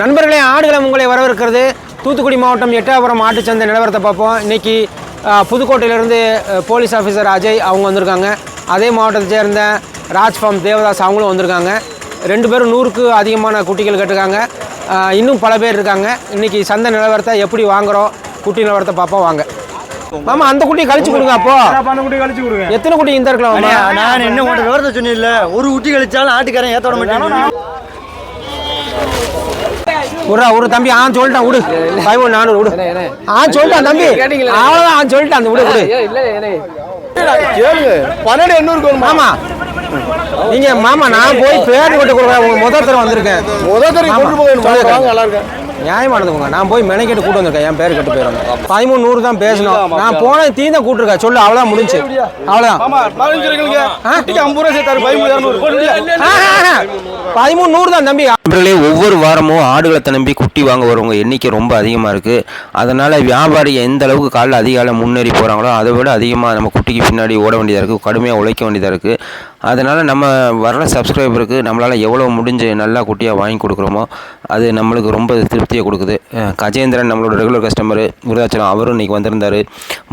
நண்பர்களே ஆடுகளம் உங்களை வரவேற்கிறது தூத்துக்குடி மாவட்டம் எட்டயபுரம் ஆட்டுச்சந்தை நிலவரத்தை பார்ப்போம் இன்னைக்கு அஹ், புதுக்கோட்டையிலேருந்து போலீஸ் ஆஃபீஸர் அஜய் அவங்க வந்திருக்காங்க அதே மாவட்டத்தை சேர்ந்த ராஜ் ஃபார்ம் தேவதாஸ் அவங்களும் வந்திருக்காங்க ரெண்டு பேரும் நூறுக்கு அதிகமான குட்டிகள் கேட்டிருக்காங்க இன்னும் பல பேர் இருக்காங்க இன்னைக்கு சந்தை நிலவரத்தை எப்படி வாங்குறோம் குட்டி நிலவரத்தை பார்ப்போம் வாங்க மாமா அந்த குட்டியை கழிச்சு கொடுங்க அப்போ பண்ண குட்டி கழிச்சு கொடுங்க எத்தனை குட்டி இந்த இருக்கலாம் நான் என்ன உங்கள்கிட்ட விவரத்தை சொன்னில்ல ஒரு ஊட்டி கழிச்சாலும் ஆட்டுக்காரன் விட மாட்டேன் ஒரு ஒரு தம்பி ஆ சொல்லிட்டான் விடு. பதிமூணு நானூறு விடு. ஆ சொல்லிட்டான் தம்பி. அவ்வளோதான் ஆ சொல்லிட்டான் அந்த விடு விடு. பன்னெண்டு எண்ணூறு மாமா நீங்க மாமா நான் போய் பேர் போட்டு கொடுக்குறேன். உங்க முதல் தடவை வந்திருக்கேன் முதல் தடவை கொண்டு நல்லா இருக்கேன் உங்க நான் போய் மெனக்கெட்டு கூட்டு வந்திருக்கேன் என் பேர் கட்டு போயிடும். பதிமூணு நூறு தான் பேசணும். நான் போன தீந்த கூட்டிருக்கேன் சொல்லு அவ்வளோதான் முடிஞ்சு. அவ்வளோதான் ஆமா பதிமூணு நூறு தான் தம்பி. நண்பர்களே ஒவ்வொரு வாரமும் ஆடுகளை நம்பி குட்டி வாங்க வரவங்க எண்ணிக்கை ரொம்ப அதிகமாக இருக்குது அதனால் வியாபாரி எந்த அளவுக்கு காலைல அதிகாலை முன்னேறி போகிறாங்களோ அதை விட அதிகமாக நம்ம குட்டிக்கு பின்னாடி ஓட வேண்டியதாக இருக்குது கடுமையாக உழைக்க வேண்டியதாக இருக்குது அதனால் நம்ம வர்ற சப்ஸ்கிரைபருக்கு நம்மளால் எவ்வளோ முடிஞ்சு நல்லா குட்டியாக வாங்கி கொடுக்குறோமோ அது நம்மளுக்கு ரொம்ப திருப்தியை கொடுக்குது. கஜேந்திரன் நம்மளோட ரெகுலர் கஸ்டமர் விருதாச்சலம் அவரும் இன்றைக்கி வந்திருந்தார்.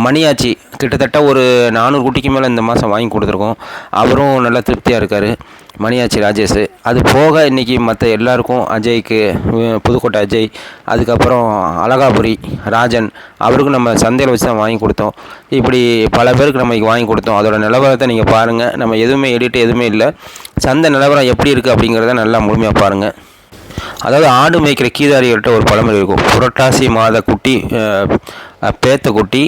மணியாச்சி கிட்டத்தட்ட ஒரு நானூறு குட்டிக்கு மேலே இந்த மாதம் வாங்கி கொடுத்துருக்கோம். அவரும் நல்லா திருப்தியாக இருக்கார். மணியாச்சி ராஜேஷ். அது போக இன்றைக்கி மற்ற எல்லாருக்கும் அஜய்க்கு புதுக்கோட்டை அஜய் அதுக்கப்புறம் அழகாபுரி ராஜன் அவருக்கும் நம்ம சந்தையில் வச்சு தான் வாங்கி கொடுத்தோம். இப்படி பல பேருக்கு நம்ம வாங்கி கொடுத்தோம். அதோட நிலவரத்தை நீங்கள் பாருங்கள் நம்ம எதுவுமே எடிட்டு எதுவுமே இல்லை. சந்தை நிலவரம் எப்படி இருக்குது அப்படிங்கிறத நல்லா முழுமையாக பாருங்கள் அதாவது ஆடு மேய்க்கிற கீதாரிகள்கிட்ட ஒரு பழமொழி இருக்கும். புரட்டாசி மாத குட்டி பேத்த குட்டி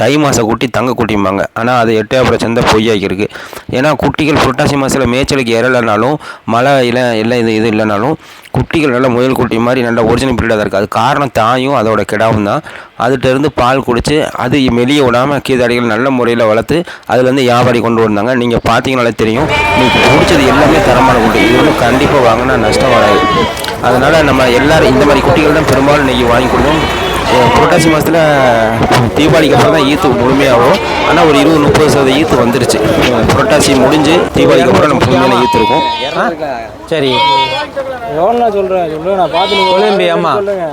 தை மாத குட்டி தங்க குட்டிம்பாங்க. ஆனால் அது எட்டயபுரம் சந்தை பொய்யாக்கி இருக்குது ஏன்னா குட்டிகள் புரட்டாசி மாதத்தில் மேய்ச்சலுக்கு இறலைனாலும் மழை இல்லை இல்லை இது இது இல்லைனாலும் குட்டிகள் நல்ல முயல் குட்டி மாதிரி நல்ல ஒரிஜினல் பிரீடாக தான் இருக்குது அது காரணம் தாயும் அதோட கிடாவும் தான். அதுகிட்டருந்து பால் குடித்து அது வெளியே விடாமல் கீதாடிகள் நல்ல முறையில் வளர்த்து அதுலேருந்து வியாபாரி கொண்டு வந்தாங்க. நீங்கள் பார்த்தீங்கனாலே தெரியும். நீங்கள் பிடிச்சது எல்லாமே தரமான குட்டி. இது வந்து கண்டிப்பாக வாங்கினா நஷ்டம் வராது. அதனால் நம்ம எல்லாரும் இந்த மாதிரி குட்டிகள் தான் பெரும்பாலும் இன்றைக்கி வாங்கி கொடுக்கணும். புரட்டாசி மாதத்தில் தீபாவளிக்கு அப்புறம் தான் ஈத்து முழுமையாகும் ஆனால் ஒரு இருபது முப்பது சதவீத ஈத்து வந்துருச்சு புரட்டாசி முடிஞ்சு தீபாவளிக்கு அப்புறம் நம்ம முழுமையான ஈத்து இருக்கும் ஆ? சரி. எவ்வளோ சொல்றேன் சொல்லு நான் பார்த்து தம்பி, ஆமா. சொல்லுங்க?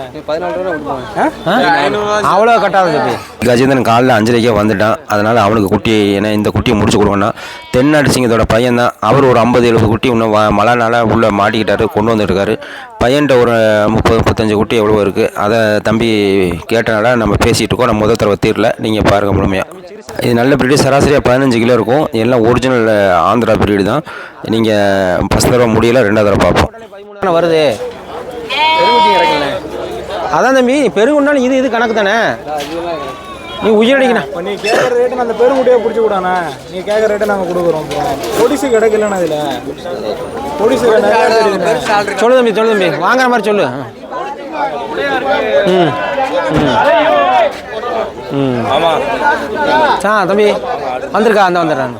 அவ்வளோ கட்டாது தம்பி கஜேந்திரன் காலைல அஞ்சரைக்கே வந்துட்டான். அதனால் அவனுக்கு குட்டி ஏன்னா இந்த குட்டியை முடிச்சு கொடுக்கணும் தென்னாடு சிங்கத்தோட பையன் தான் அவர் ஒரு ஐம்பது எழுபது குட்டி இன்னும் வ- மழைனால உள்ளே மாட்டிக்கிட்டாரு கொண்டு வந்துட்டுருக்காரு. பையன்கிட்ட ஒரு முப்பது முப்பத்தஞ்சு குட்டி எவ்வளோ இருக்குது அதை தம்பி கேட்டனால நம்ம பேசிகிட்டு இருக்கோம். நம்ம முதல் தடவை தீரல. நீங்கள் பாருங்கள் முழுமையாக இது நல்ல பிரீடு சராசரியாக பதினஞ்சு கிலோ இருக்கும். எல்லாம் ஒரிஜினல் ஆந்திரா பிரீடு தான். நீங்கள் ஃபஸ்ட் தடவை முடியல ரெண்டாவது தடவை பார்ப்போம். பதிமூணு வருது. அதான் தம்பி பெருங்குண்டாலும் இது இது கணக்கு தானே? நீ உயிரடிக்கணும் இப்போ நீ கேட்குற ரேட்டு நான் அந்த பெருமுட்டையை பிடிச்சி விடாண்ணா நீ கேட்குற ரேட்டை நாங்கள் கொடுக்குறோம் பொடிசு கிடைக்கலண்ணா இதில். பொடிசு. சொல்லு தம்பி சொல்லு தம்பி. வாங்குற மாதிரி சொல்லு. ம் ம். ம் ஆ தம்பி. வந்திருக்கா அந்த வந்துடுறேன்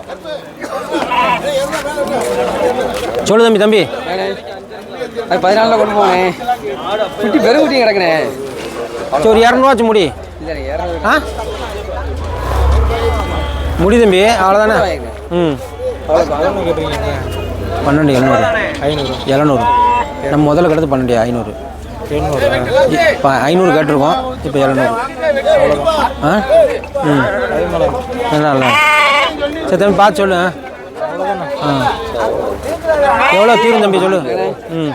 சொல்லு தம்பி தம்பி. அது பதினாலில் கொண்டு போனேன் குட்டி பெரும் குட்டி கிடக்குனே சரி ஒரு இரநூறுவாச்சு முடி. ஆ? முடி தம்பி அவ்வளோதானே ம். பன்னெண்டு எழுநூறு. ஐநூறு. எழுநூறு. நம்ம முதல்ல கிடத்து பன்னெண்டு ஐநூறு. இப்போ ஐநூறு கேட்டிருக்கோம் இப்போ எழுநூறு. ஆ? ம். நல்லா சரி தம்பி பார்த்து சொல்லு ஆ. எவ்வளோ தீரும் தம்பி சொல்லு ம்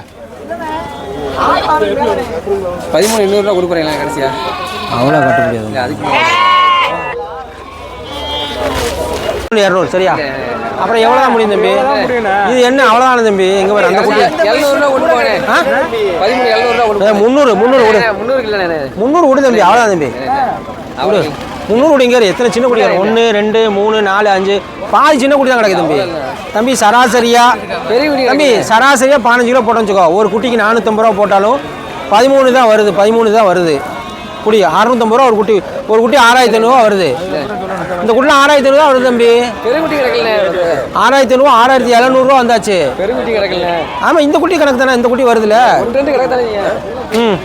பதிமூணு எண்ணூறுரூவா கொடுக்குறீங்களா கடைசியா அவ்வளோ கட்ட முடியாது இல்லை அதுக்கு இரநூறு சரியா அப்புறம் எவ்வளோ தான் முடியும் தம்பி இது என்ன அவ்வளோதானே தம்பி எங்கே வர அந்த குட்டி எழுநூறுரூவா கொண்டு ஆ பதிமூணு ஏ, முந்நூறு முந்நூறு விடு போனேன் முந்நூறு இல்லைண்ணே முந்நூறு விடு தம்பி அவ்வளோதான் தம்பி விடு முந்நூறு விடுங்க எத்தனை சின்ன குடி ஒன்று ரெண்டு மூணு நாலு அஞ்சு. பாதி சின்ன குடி தான் கிடக்கு தம்பி. தம்பி சராசரியா பெரிய தம்பி சராசரியா பதினஞ்சு கிலோ போட்டோம்னு வச்சுக்கோ. ஒரு குட்டிக்கு நானூற்றம்பது ரூபா போட்டாலும் பதிமூணு தான் வருது பதிமூணு தான் வருது. குடி அறுநூத்தம்பது ரூபா ஒரு குட்டி ஒரு குட்டி ஆறாயிரத்தி ஐநூறுவா வருது. இந்த குட்டிலாம் ஆறாயிரத்தி ஐநூறுவா வருது தம்பி. ஆறாயிரத்தி ஐநூறுவா ஆறாயிரத்தி எழுநூறுவா வந்தாச்சு. ஆமாம் இந்த குட்டி கணக்கு தானே இந்த குட்டி வருதுல்ல ம்.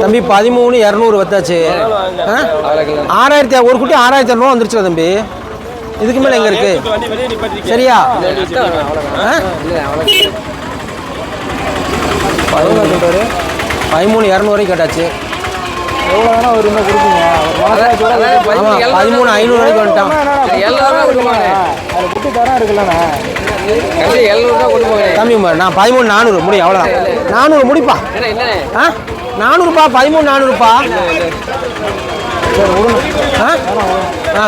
தம்பி பதிமூணு இரநூறு வத்தாச்சு ஆ? ஆறாயிரத்தி ஒரு குட்டி ஆறாயிரத்தி இரநூறு வந்துருச்சுல தம்பி. இதுக்கு மேலே எங்கே இருக்கு? சரியா? ஆ? பதிமூணு இரநூறு கேட்டாச்சு. பதிமூணு, பதிமூணு ஐநூறு வரைக்கும் வந்துட்டான். பாரு, நான் பதிமூணு நானூறு முடி அவ்வளோதான் நானூறு முடிப்பா? ஆ? நானூறுப்பா பதிமூணு நானூறுப்பா? ஆ? ஆ.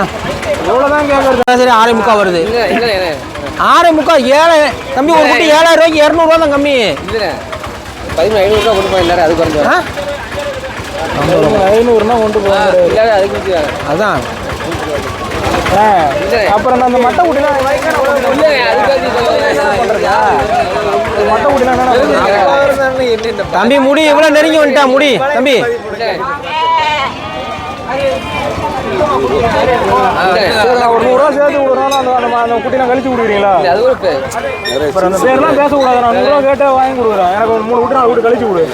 எவ்வளோ தான் கேட்குறது? சரி ஆறே முக்கா வருது. ஆறே முக்கா ஏழை. தம்பி ஒரு குட்டி ஏழாயிரம் ரூபாய்க்கு இரநூறுவா தான் கம்மி. பதிமூணு ஐநூறு ரூபா கொண்டு போய் எல்லாரும் அது குறைஞ்சு ஐநூறுனா கொண்டு மிச்சம். அதான். அப்புறம் நான் அந்த மட்டை சொல்லுங்க. மட்டை குட்டிலாம் என்ன தம்பி முடி இவ்வளோ நெருங்கி வந்துட்டா? முடி தம்பி. ஒரு நூறுரூவா சேர்த்து விடுறோம் அந்த குட்டிலாம் கழிச்சு அப்புறம் அந்த பேர்லாம் பேசக்கூடாது நான் நூறுரூவா கேட்டால் வாங்கி கொடுக்குறேன். எனக்கு ஒரு மூணு விட்டு நாலு விட்டு கழிச்சு கொடு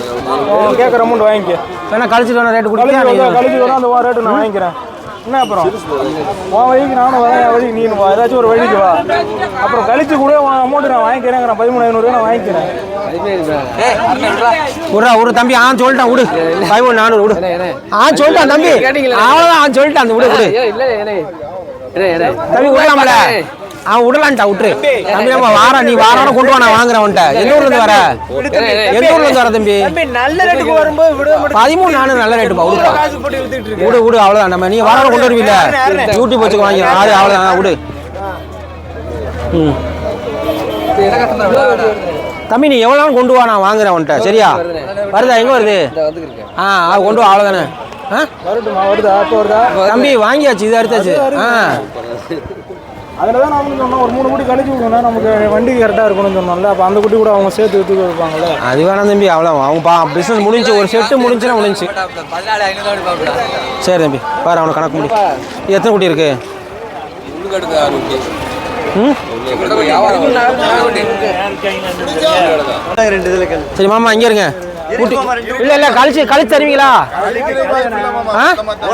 கேட்குற அமௌண்ட் வாங்கிக்க. வேணா கழிச்சிட்டு வேணா ரேட்டு கழிச்சு வந்தா கழிச்சு வந்தா அந்த ரேட்டு நான் வாங்கிக்கிறேன். என்ன அப்புறம்? உன் வழிக்கு நானும் வரேன் என் வழிக்கு நீ வா. ஏதாச்சும் ஒரு வழிக்கு வா. அப்புறம் கழிச்சு கூட உன் அமௌண்ட் நான் வாங்கிக்கிறேன் பதிமூணு ஐநூறு நான் வாங்கிக்கிறேன். ஒரு தம்பி. ஆ சொல்லிட்டான் விடு. பதிமூணு நானூறு விடு? ஆ சொல்லிட்டான் தம்பி? அவ்வளோதான் ஆ சொல்லிட்டான் அந்த விடு. விடு தம்பி விடலாம்ல அவன் விடலான்ட்டா விட்டுரு. தம்பி. நம்ம வாரம் நீ வாரம் கொண்டு வா நான் வாங்குறேன் அவன்கிட்ட. எந்த ஊர்ல இருந்து வர? எந்த ஊர்ல இருந்து வர தம்பி? நல்ல ரேட்டுக்கு வரும்போது விட பதிமூணு நானூறு நல்ல போட்டு வித்துட்டு இருக்கு. விடு விடு அவ்வளோதான் நம்ம நீ வாரம் கொண்டு வருவீல்ல? யூடியூப் வச்சுக்க வாங்கி ஆறு அவ்வளோதான் விடு. ம். தம்பி நீ எவ்வளோ நாள் கொண்டு வா நான் வாங்குறேன் அவன்கிட்ட. சரியா? வருதா? எங்கே வருது? ஆ அது கொண்டு வா அவ்வளோதானே ஆ? வருதா? தம்பி வாங்கியாச்சு இது அறுத்தாச்சு ஆ. அதில் தான் நான் சொன்னோம் ஒரு மூணு குட்டி கழிச்சு விடுனா நமக்கு வண்டி கரெக்டாக இருக்கணும்னு சொன்னோம்ல அப்போ அந்த குட்டி கூட அவங்க சேர்த்து வித்து வைப்பாங்கல்ல அது வேணாம் தம்பி அவ்வளோ அவங்க பா பிஸ்னஸ் முடிஞ்சு ஒரு செட்டு முடிஞ்சுன்னா முடிஞ்சு. சரி தம்பி பாரு அவனை கணக்கு முடி. இது எத்தனை குட்டி இருக்கு? ம்? சரி மாமா இங்கே இருங்க. இல்லை இல்லை கழிச்சு கழிச்சு தருவீங்களா? ஆ?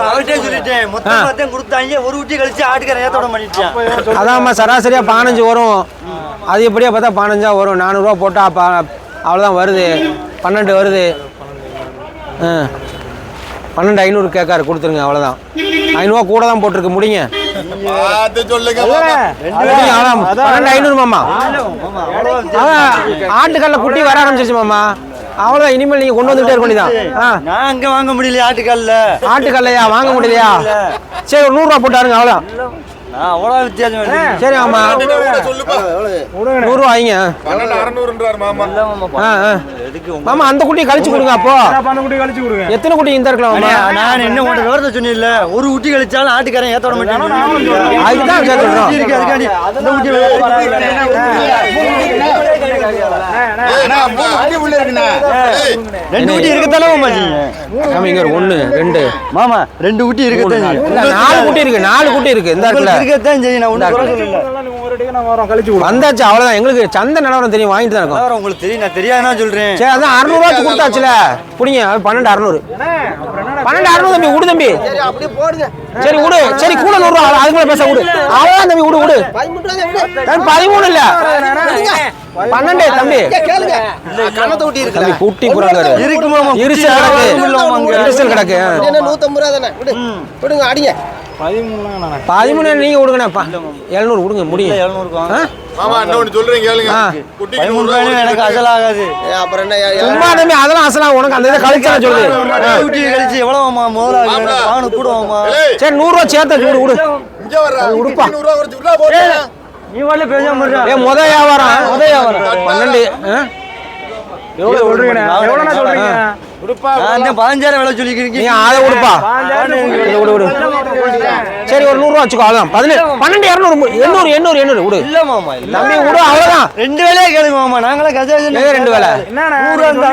அவர்கிட்டே சொல்லிட்டேன். மொத்தம் மொத்தம் கொடுத்தாங்க. ஒரு ஊட்டி கழிச்சு ஆட்டுக்காரன் ஏத்தோட பண்ணிட்டான். அதான்மா சராசரியாக பதினஞ்சு வரும். அது எப்படியா பார்த்தா பதினஞ்சா வரும். நானூறுரூவா போட்டால் அப்போ அவ்வளோதான் வருது. பன்னெண்டு வருது. பன்னெண்டு ஐநூறு கேட்காரு கொடுத்துருங்க அவ்வளோதான் ஐநூறுரூவா கூட தான் போட்டிருக்கு முடிங்க. பன்னெண்டு ஐநூறு மாமா. ஆட்டுக்கல்ல குட்டி வர ஆரம்பிச்சிருச்சு மாமா. அவ்வளோதான் இனிமேல் நீங்கள் கொண்டு வந்துகிட்டே இருக்க வேண்டியதான் ஆ நான் அங்க வாங்க முடியல ஆட்டுக்கல்ல ஆட்டுக்கல்லையா வாங்க முடியலையா சரி ஒரு நூறுரூவா போட்டாருங்க அவ்வளோதான் நான் அவ்வளோ வித்தியாசம். சரி மாமா நூறுரூவா வைங்க ஆ ஆ எதுக்கு உங்க- மாமா அந்த குட்டியை கழிச்சு கொடுங்க அப்போ குட்டி எத்தனை குட்டி இந்த இருக்கலாம் நான் என்ன உங்கள்ட்ட விவரத்தை சொன்னேன்ல ஒரு ஊட்டி கழிச்சாலும் ஆட்டுக்காரன் ஏத்தோட மாட்டான் அதுக்கு தான் சேர்த்து ஊட்டி ரெண்டு ஊட்டி இருக்கத்தானே மாமா இங்க ஒரு ஒன்று ரெண்டு. மாமா ரெண்டு ஊட்டி இல்ல, நாலு. குட்டி இருக்கு நாலு குட்டி இருக்கு. இந்த இடத்துல. இருக்கத்தான் செய்யும் நான் கொடுங்க வந்தாச்சு அவ்வளோதான் எங்களுக்கு சந்தை நிலவரம் தெரியும் வாங்கிட்டு தான் இருக்கோம். உங்களுக்கு தெரியும் நான் தெரியாதுன்னா சொல்றேன். சரி அதான் அறுநூறுவாச்சு கொடுத்தாச்சுல. பிடிங்க அது பன்னெண்டு அறுநூறு. பன்னெண்டு அறுநூறு தம்பி விடு தம்பி. சரி விடு. சரி கூட நூறுரூவா அதுக்கு மேலே பேச விடு. அவ்வளோதான் தம்பி விடு விடு. பதிமூணு இல்ல. பன்னெண்டு தம்பி. தம்பி குட்டி குரங்காரு இருக்கு மாமா இருசல் கிடக்கு. இருசல் கிடக்கு. பதிமூணுலாம் நான் பதிமூணு நீங்க விடுங்கண்ணா பா. எழுநூறு கொடுங்க முடியும் எழுநூறுக்கு வாங்க ஆ? மாமா இன்னொன்னு சொல்றேன் கேளுங்க. ஆ. குட்டிக்கு பதிமூணு நூறு ரூபா ரூபாய் எனக்கு அசல் ஆகாது சும்மா தம்பி அதெல்லாம் அசலாம் உனக்கு அந்த இதை கழிச்சா சொல்லு. ஊட்டி கழிச்சு எவ்வளவு முதலாக பானு கூடுவோமா சரி நூறுரூவா சேர்த்து இங்க வர்றா. உடுப்பா. நீ பேசாம. ஏ முத வியாபாரம். முத வியாபாரம். பன்னெண்டு? எவ்வளோ எவ்வளோண்ணா பதினஞ்சாயிரம் விலை சொல்லிக்கிறீங்க. நீ அதை விடு சரி ஒரு நூறுரூவா வச்சுக்கோ அவ்வளோதான் பதினெட்டு பன்னெண்டு இரநூறு எண்ணூறு எண்ணூறு எண்ணூறு விடு. இல்ல மாமா இல்ல. தம்பி விடு அவ்வளோதான் ரெண்டு வேலையே கேளுங்க மாமா. நாங்களே கஜா ரெண்டு வேலை? என்னண்ணே நூறுரூவா.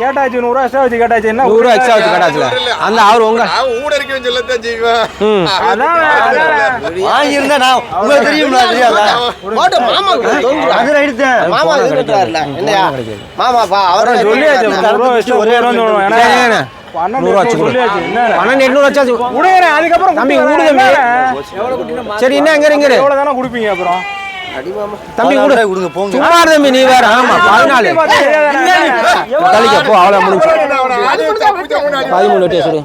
கேட்டாச்சு நூறுரூவா எக்ஸ்ட்ரா வச்சு கேட்டாச்சு என்ன நூறுரூவா எக்ஸ்ட்ரா வச்சு கட்டாச்சுல. அந்த அவர் உங்க நான் ஊட இருக்கவன் சொல்லத்தான் செய்வேன். அதான் அதான். வாங்கியிருந்தா நான் உங்களுக்கு தெரியும்ல தெரியாதா? அது ரைட்டு அப்புறம் சொல்லியாச்சு நூறுரூவா வச்சு ஒரே ரூபா சொல்லுவோம் ஏன்னா நூறுரூவா கொடு பன்னெண்டு வச்சாச்சு அதுக்கப்புறம் தம்பி. சரி என்ன எங்க இருங்க எவ்வளோ தானே கொடுப்பீங்க அப்புறம்? தம்பி விடு கொடுங்க போங்க. சும்மா இரு தம்பி நீ வேற. ஆமா பதினாலு? கழிக்க போ அவ்வளோ முடிஞ்சு. பதிமூணு வெட்டியா சொல்லு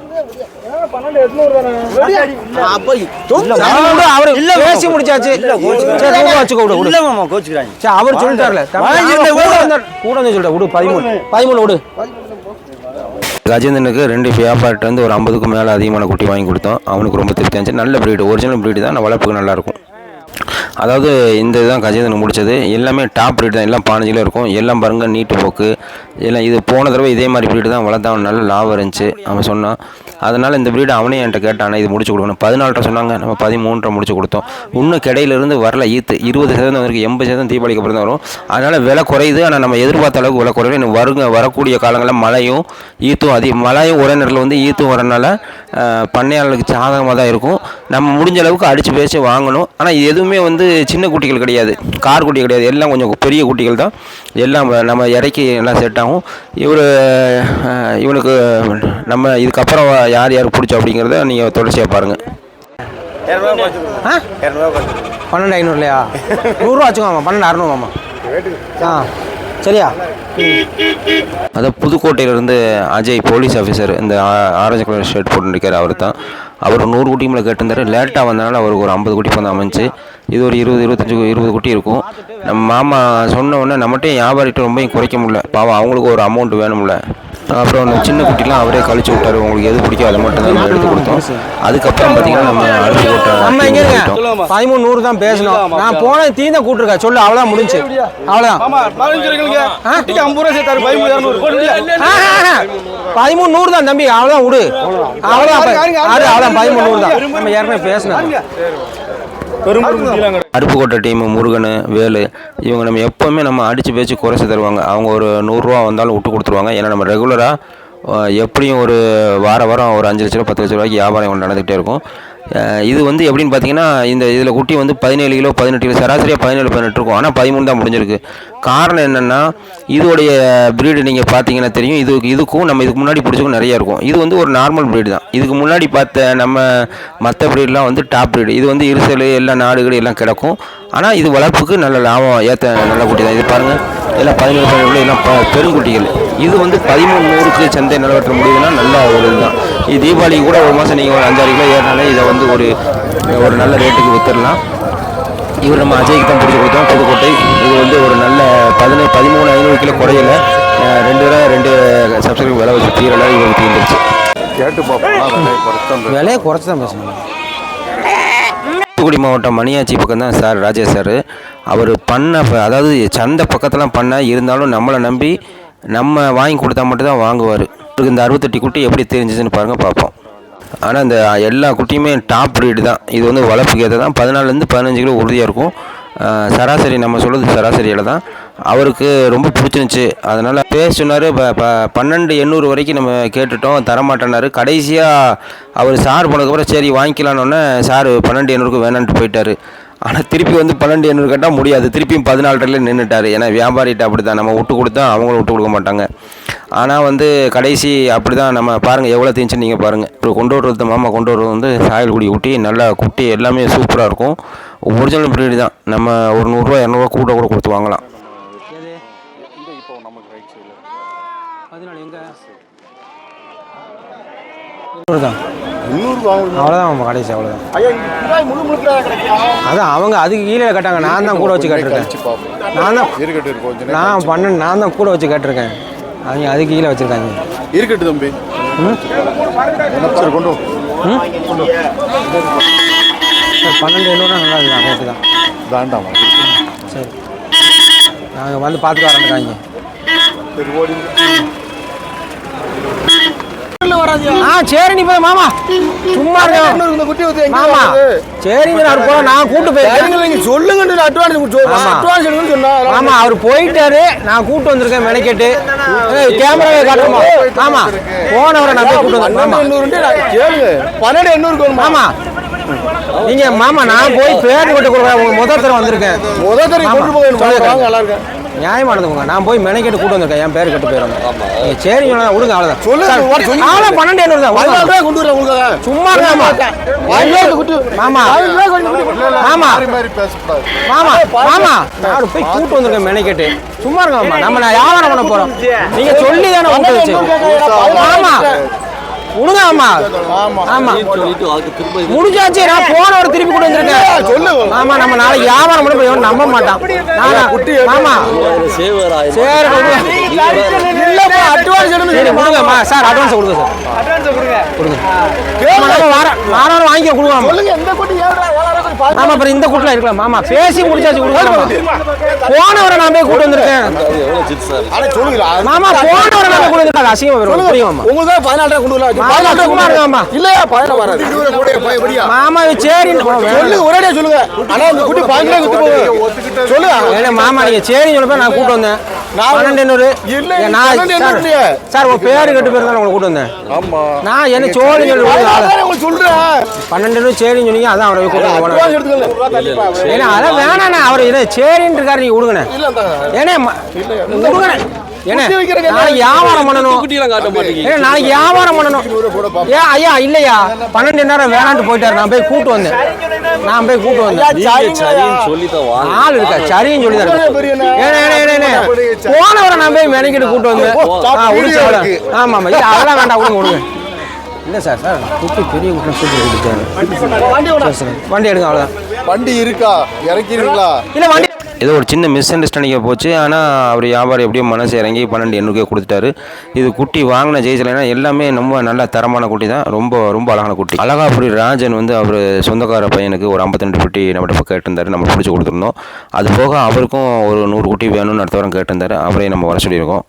அவரு சொல்லிட்டார்ல. கூட. கூட வந்து சொல்லிட்டா விடு பதிமூணு. பதிமூணு. விடு. கஜேந்திரனுக்கு ரெண்டு வியாபாரிட்ட வந்து ஒரு ஐம்பதுக்கும் மேலே அதிகமான குட்டி வாங்கி கொடுத்தோம். அவனுக்கு ரொம்ப திருப்தியாக இருந்துச்சு. நல்ல ப்ரீடு ஒரிஜினல் ப்ரீடு தான். ஆனால் வளர்ப்புக்கு நல்லாயிருக்கும் அதாவது இந்த இதுதான் கஜேந்திரன் முடித்தது எல்லாமே டாப் பிரீடு தான். எல்லாம் பானஞ்சில இருக்கும். எல்லாம் பாருங்கள் நீட்டு போக்கு. எல்லாம் இது போன தடவை இதே மாதிரி ப்ரீடு தான் வளர்த்தான் நல்ல லாபம் இருந்துச்சு அவன் சொன்னான். அதனால் இந்த ப்ரீடு அவனே என்கிட்ட கேட்டான் இது முடிச்சு கொடுக்கணும் பதினாலரை சொன்னாங்க. நம்ம பதிமூன்றரை முடிச்சு கொடுத்தோம். இன்னும் கிடையிலிருந்து வரல ஈத்து. இருபது சதவீதம் வரைக்கும் எண்பது சதவீதம் தீபாவளிக்கு அப்புறம் தான் வரும். அதனால் விலை குறையுது. ஆனால் நம்ம எதிர்பார்த்த அளவுக்கு விலை குறையுது இன்னும் வருங்க வரக்கூடிய காலங்களில் மழையும் ஈத்தும் அதிகம் மழையும் ஒரே நேரத்தில் வந்து ஈத்தும் வரனால பண்ணையாளர்களுக்கு சாதகமாக தான் இருக்கும். நம்ம முடிஞ்ச அளவுக்கு அடித்து பேசி வாங்கணும். ஆனால் எதுவுமே வந்து சின்ன குட்டிகள் கிடையாது. கார் குட்டி கிடையாது. எல்லாம் கொஞ்சம் பெரிய குட்டிகள் தான். எல்லாம் நம்ம இறக்கி எல்லாம் செட் ஆகும். இவர் இவனுக்கு நம்ம இதுக்கப்புறம் யார் யார் பிடிச்சோம் அப்படிங்கிறத நீங்கள் தொடர்ச்சியாக பாருங்கள் பன்னெண்டு ஐநூறுலையா? நூறுரூவா வச்சுக்கோமா பன்னெண்டு அறநூறுவாமா ஆ. சரியா? அதான் புதுக்கோட்டையிலேருந்து அஜய் போலீஸ் ஆஃபீஸர் இந்த ஆ- ஆரஞ்சு கலர் ஷர்ட் போட்டுருக்காரு அவர் தான் அவர் நூறு குட்டி மேலே கேட்டிருந்தாரு. லேட்டாக வந்தனால அவருக்கு ஒரு ஐம்பது குட்டி வந்து அமைஞ்சு. இது ஒரு இருபது இருபத்தஞ்சி இருபது குட்டி இருக்கும். நம்ம மாமா சொன்ன உடனே நம்மகிட்ட வியாபாரிகிட்ட ரொம்ப குறைக்க முடியல. பாவம் அவங்களுக்கு ஒரு அமௌண்ட் வேணும்ல. அப்புறம் அந்த சின்ன குட்டிலாம் அவரே கழிச்சு விட்டாரு. உங்களுக்கு எது பிடிக்கும் அதை மட்டும் தான் எடுத்து கொடுத்தோம். அதுக்கப்புறம் பார்த்தீங்கன்னா நம்ம அடுப்பு போட்ட நம்ம எங்க. பதிமூணு நூறு தான் பேசணும். நான் போன தீந்த கூட்டிருக்கா. சொல்லு அவ்வளோதான் முடிஞ்சு. சேர்த்தாரு. பதிமூணு நூறு தான் தம்பி. அவ்வளோதான் விடு. அவ்வளோதான் அது அவ்வளோதான் பதிமூணு நூறு தான். நம்ம ஏற்கனவே பேசணும் அருப்புக்கோட்டை டீமு முருகன் வேலு இவங்க நம்ம எப்போவுமே நம்ம அடித்து பேச்சு குறைச்சி தருவாங்க. அவங்க ஒரு நூறுரூவா வந்தாலும் விட்டு கொடுத்துருவாங்க. ஏன்னா நம்ம ரெகுலராக எப்படியும் ஒரு வார வாரம் ஒரு அஞ்சு லட்ச ரூபா பத்து லட்ச ரூபாய்க்கு வியாபாரம் நடந்துகிட்டே இருக்கும். இது வந்து எப்படின்னு பார்த்தீங்கன்னா இந்த இதில் குட்டி வந்து பதினேழு கிலோ பதினெட்டு கிலோ சராசரியாக பதினேழு பதினெட்டு இருக்கும். ஆனால் பதிமூணு தான் முடிஞ்சிருக்கு. காரணம் என்னென்னா இதோடைய ப்ரீடு நீங்கள் பார்த்தீங்கன்னா தெரியும். இது இதுக்கும் நம்ம இதுக்கு முன்னாடி பிடிச்சக்கும் நிறையா இருக்கும். இது வந்து ஒரு நார்மல் ப்ரீடு தான். இதுக்கு முன்னாடி பார்த்த நம்ம மற்ற ப்ரீடெலாம் வந்து டாப் ப்ரீடு இது வந்து இருசல் எல்லா நாடுகள் எல்லாம் கிடக்கும். ஆனால் இது வளர்ப்புக்கு நல்ல லாபம் ஏற்ற நல்ல குட்டி தான். இது பாருங்கள் எல்லாம் பதினேழு பதினேழு எல்லாம் ப- பெருங்குட்டிகள். இது வந்து பதிமூணு நூறுக்கு சந்தை நிலவரத்தில் முடியுதுன்னா நல்ல ஒரு இதுதான் இது தீபாவளிக்கு கூட ஒரு மாதம் நீங்கள் ஒரு அஞ்சாறு கிலோ ஏறினாலே இதை வந்து ஒரு ஒரு நல்ல ரேட்டுக்கு வித்துடலாம். இவர் நம்ம அஜய்க்கு தான் பிடிச்சி கொடுத்தோம் புதுக்கோட்டை. இது வந்து ஒரு நல்ல பதினேழு பதிமூணு ஐநூறு கிலோ குறையல. ரெண்டு ரூபா ரெண்டு சப்ஸ்கிரைப் விலை வச்சு தீரலை இவருக்கு தீர்ந்துருச்சு. கேட்டு பார்ப்போம். விலையை குறைச்சி தான் பேசணும். தூத்துக்குடி மாவட்டம் மணியாச்சி பக்கம் தான் சார் ராஜேஷ் சார். அவர் பண்ண அதாவது சந்தை பக்கத்தெலாம் பண்ண இருந்தாலும் நம்மளை நம்பி நம்ம வாங்கி கொடுத்தா மட்டும்தான் வாங்குவார். அவருக்கு இந்த அறுபத்தெட்டு குட்டி எப்படி தெரிஞ்சிச்சுன்னு பாருங்கள் பார்ப்போம். ஆனால் இந்த எல்லா குட்டியுமே டாப் ரீடு தான். இது வந்து வளர்ப்புக்கு ஏற்ற தான் பதினாலுலேருந்து பதினஞ்சு கிலோ உறுதியாக இருக்கும். சராசரி நம்ம சொல்கிறது சராசரியில் தான். அவருக்கு ரொம்ப பிடிச்சிருந்துச்சி. அதனால் பேச சொன்னார் இப்போ ப பன்னெண்டு எண்ணூறு வரைக்கும் நம்ம கேட்டுட்டோம் தரமாட்டேனாரு கடைசியாக அவர் சார் போனதுக்கப்புறம் சரி வாங்கிக்கலான்னொன்னே சார் பன்னெண்டு எண்ணூறுக்கு வேணான்ட்டு போயிட்டார். ஆனால் திருப்பி வந்து பன்னெண்டு எண்ணூறு கேட்டால் முடியாது. திருப்பியும் பதினாலரில் நின்றுட்டார் ஏன்னா வியாபாரிகிட்ட அப்படி தான் நம்ம விட்டு கொடுத்தா அவங்களும் விட்டு கொடுக்க மாட்டாங்க. ஆனால் வந்து கடைசி அப்படி தான் நம்ம பாருங்கள் எவ்வளோ தீஞ்சுன்னு நீங்கள் பாருங்கள் இப்போ கொண்டு வர்றது மாமா கொண்டு வர்றது வந்து சாயல் குடி நல்லா குட்டி எல்லாமே சூப்பராக இருக்கும். ஒரிஜினல் பிரீடு தான். நம்ம ஒரு நூறுரூவா இரநூறுவா கூட கூட கொடுத்து வாங்கலாம். தான் அவ்வளோதான் கடைசி அவ்வளோதான் அதான் அவங்க அதுக்கு கீழே கட்டாங்க. நான் தான் கூட வச்சு கேட்டிருக்கேன். நான் தான் நான் பன்னெண்டு நான் தான் கூட வச்சு கேட்டிருக்கேன். அவங்க அதுக்கு கீழே வச்சுருக்காங்க. இருக்கட்டும் தம்பி. சரி கொண்டு. பன்னெண்டு எண்ணூறுனா நல்லா இருக்குதான் ரேட்டு தான். வேண்டாமா சரி. நாங்கள் வந்து பார்த்துட்டு ஓடி. ஆ சரி நீ போய் மாமா. சும்மா இருங்க. இந்த குட்டி வந்து எங்க மாமா? சரிங்க நான் போகிறேன் நான் கூட்டு போயிருக்கேன். நீங்க சொல்லுங்க அட்வான்ஸ் ஆமா. அட்வான்ஸ் எடுங்கன்னு சொன்னா அதெல்லாம் ஆமா அவர் போயிட்டாரு. நான் கூட்டு வந்திருக்கேன் மெனக்கெட்டு. கேமராவை காட்டுமா? ஆமா போனவரை நான் போய் கூட்டு வந்தேன் பன்னெண்டு வருமா ஆமா நீங்க மாமா நான் போய் பேர் போட்டு கொடுக்குறேன். உங்க முதல் தடவை வந்திருக்கேன். முதல் ஆமா. கொண்டு. வாங்க நல்லா இருக்கேன் நியாயமானதுங்க. நான் போய் மெனக்கெட்டு கூட்டு வந்திருக்கேன். என் பேர் கெட்டு போயிடும் சரி விடுங்க அவ்வளோதான் சொல்லு. ஆளா பன்னெண்டு எண்ணூறு தான் கொண்டு வரேன் உங்களுக்கு சும்மா மாமா. மாமா. மாமா. மாமா மாமா. நான் போய் கூட்டு வந்திருக்கேன் மெனக்கெட்டு. சும்மா இருங்க மாமா. நம்ம நான் வியாபாரம் பண்ண போறோம். நீங்க சொல்லி தானே கூட்டு வச்சு மாமா. விடுங்க ஆமா. ஆமா. ஆமா. முடிஞ்சாச்சு நான் போன ஒரு திருப்பி கொண்டு வந்திருக்கேன். சொல்லு. ஆமா நம்ம நாளைக்கு வியாபாரம் பண்ண போய் நம்ப மாட்டான். நானா? மாமா சரி கொடுங்க. இல்லப்பா அட்வான்ஸ் எடுங்க. சரி கொடுங்கம்மா சார் அட்வான்ஸ் கொடுங்க சார். அட்வான்ஸ் கொடுங்க. கொடுங்க. ஆமா, வாரம் வாரம் வாங்கிக்க கொடுங்க. சொல்லுங்க எந்த குட்டி? ஏழரை ஆமா அப்புறம் இந்த கூட்டில் இருக்கலாம். மாமா பேசி முடிச்சாச்சு கொடுங்க போனவரை நான் போய் கூட்டு வந்திருக்கேன். மாமா போனவரை நான் போய் கூட்டு வந்திருக்கேன். அசிங்கமா வரும் புரியுங்க மாமா? உங்களுக்கு தான் பதினாலு ரூபாய் கொண்டு வரலாம் பதினாலு இருங்க, மாமா. இல்லையா பதினாலு வராது. மாமா சரி சொல்லுங்க ஒரேடியா சொல்லுங்க. ஆனா இந்த குட்டி ரூபாய் குத்து போகுது சொல்லுங்க. ஏன்னா மாமா நீங்க சரின்னு சொல்லப்ப நான் கூட்டு வந்தேன். நான் பன்னெண்டு நான் சார், எண்ணூறு இல்லையே. சார் உங்க பேரு கெட்டு பேர் தான் உங்களை கூட்டு வந்தேன். ஆமா. நான் என்ன சோழி சொல்லி உங்களுக்கு சொல்றேன். பன்னெண்டு எண்ணூறு சரின்னு சொன்னீங்க அதான் அவரை கூட்டு எடுத்துக்கல ஏன்னா அதான் வேணாண்ணே அவர் என்ன சரின்னு இருக்காரு நீங்க தாங்க ஏன்னா விடுங்கண்ணே ஏன்னா? நாளைக்கு வியாபாரம் பண்ணணும். குட்டியெல்லாம் காட்ட மாட்டீங்க. ஏன்னா நாளைக்கு வியாபாரம் பண்ணணும். ஏன் ஐயா இல்லையா? பன்னெண்டு நேரம் வேணான்ட்டு போயிட்டாரு. நான் போய் கூட்டு வந்தேன். நான் போய் கூட்டு வந்தேன். ஆள் இருக்கா? சரின்னு சொல்லி தான். போனவரை நான் போய் மெனக்கிட்டு கூட்டு வந்தேன். ஆ உடிச்சு அவ்வளோ ஆமாம் ஆமாம். இல்லை அதெல்லாம் வேண்டாம் விடுங்க விடுங்க இல்லை சார்? சார் குட்டி பெரிய குட்டி சூப்பர் கொடுத்தாரு வண்டி எடுங்க அவ்வளோதான் வண்டி இருக்கா? இறக்கிறீங்களா இல்லை வண்டி ஏதோ ஒரு சின்ன மிஸ் அண்டர்ஸ்டாண்டிங்காக போச்சு. ஆனால் அவர் வியாபாரம் எப்படியோ மனசு இறங்கி பன்னெண்டு எண்ணூறுக்கே கொடுத்துட்டாரு. இது குட்டி வாங்கின ஜெயிச்சலைன்னா எல்லாமே ரொம்ப நல்ல தரமான குட்டி தான். ரொம்ப ரொம்ப அழகான குட்டி. அழகாபுரி ராஜன் வந்து அவர் சொந்தக்கார பையனுக்கு ஒரு 52 குட்டி நம்மகிட்ட கேட்டிருந்தாரு. நம்ம பிடிச்சி கொடுத்துருந்தோம். அது போக அவருக்கும் ஒரு நூறு குட்டி வேணும்னு அடுத்த வாரம் கேட்டிருந்தாரு. அவரையும் நம்ம வர சொல்லியிருக்கோம்.